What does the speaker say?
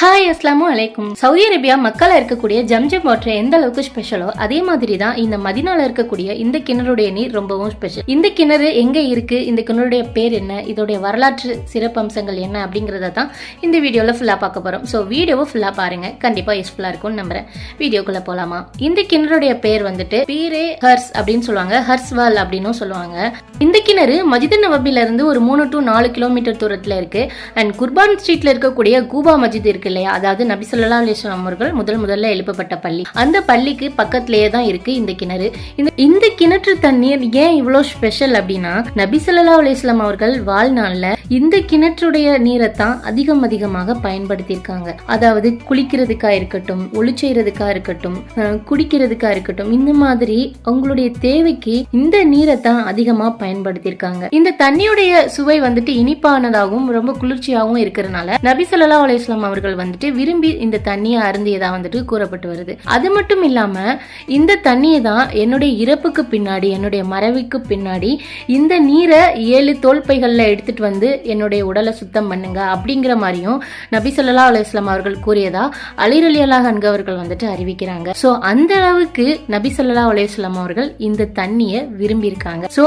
Hi அஸ்லாமு அலைக்கும். Saudi Arabia மக்களா இருக்கக்கூடிய ஜம்ஜம் வாட்டர் எந்த அளவுக்கு ஸ்பெஷலோ அதே மாதிரி தான் இந்த மதினால இருக்கக்கூடிய இந்த கிணறுடைய நீர் ரொம்பவும் ஸ்பெஷல் இந்த கிணறு எங்க இருக்கு இந்த கிணறுடைய பேர் என்ன இதோடைய வரலாற்று சிறப்பம்சங்கள் என்ன அப்படிங்கறத தான் இந்த வீடியோல ஃபுல்லா பார்க்க போறோம். ஸோ வீடியோவை ஃபுல்லா பாருங்க. கண்டிப்பா யூஸ்ஃபுல்லா இருக்கும்னு நம்புறேன். வீடியோக்குள்ள போலாமா? இந்த கிணறுடைய பேர் வந்துட்டு பீரே ஹர்ஸ் அப்படின்னு சொல்லுவாங்க. ஹர்ஸ்வால் அப்படின்னும் சொல்லுவாங்க. இந்த கிணறு மஜித நவபில இருந்து ஒரு மூணு டு நாலு கிலோமீட்டர் தூரத்துல இருக்கு. அண்ட் குர்பான் ஸ்ட்ரீட்ல இருக்கக்கூடிய கூபா மஜித் இருக்கு இல்லையா? அதாவது நபி சொல்லா அலிஸ்லாம் அவர்கள் முதல் முதல்ல எழுப்பப்பட்ட பள்ளி. அந்த பள்ளிக்கு பக்கத்திலேயே தான் இருக்கு இந்த கிணறு. இந்த இந்த கிணற்று தண்ணீர் ஏன் இவ்வளோ ஸ்பெஷல் அப்படின்னா நபி சொல்லா அலிஸ்லாம் அவர்கள் வாழ்நாளில் இந்த கிணற்றுடைய நீரை தான் அதிகம் அதிகமாக பயன்படுத்தியிருக்காங்க. அதாவது குளிக்கிறதுக்கா இருக்கட்டும் ஒளி செய்யறதுக்கா இருக்கட்டும் குடிக்கிறதுக்கா இருக்கட்டும் இந்த மாதிரி அவங்களுடைய தேவைக்கு இந்த நீரை தான் அதிகமா பயன்படுத்தியிருக்காங்க. இந்த தண்ணியுடைய சுவை வந்துட்டு இனிப்பானதாகவும் ரொம்ப குளிர்ச்சியாகவும் இருக்கிறதுனால நபி ஸல்லல்லாஹு அலைஹி அவர்கள் வந்துட்டு விரும்பி இந்த தண்ணியை அருந்தியதாக வந்துட்டு கூறப்பட்டு வருது. அது மட்டும் இல்லாமல் இந்த தண்ணியை தான் என்னுடைய இறப்புக்கு பின்னாடி என்னுடைய மறைவுக்கு பின்னாடி இந்த நீரை ஏழு தோல்பைகளில் எடுத்துட்டு வந்து என்னுடைய உடலை சுத்தம் பண்ணுங்க அப்படிங்கிற மாதிரியும் நபி சொல்லா அலுவலாம் அவர்கள் கூறியதா அலிரலி அலி அல்லாஹ் அவர்கள் வந்துட்டு அறிவிக்கிறாங்க. ஸோ அந்த அளவுக்கு நபி சொல்லா அலுவலாம் அவர்கள் இந்த தண்ணியை விரும்பியிருக்காங்க. ஸோ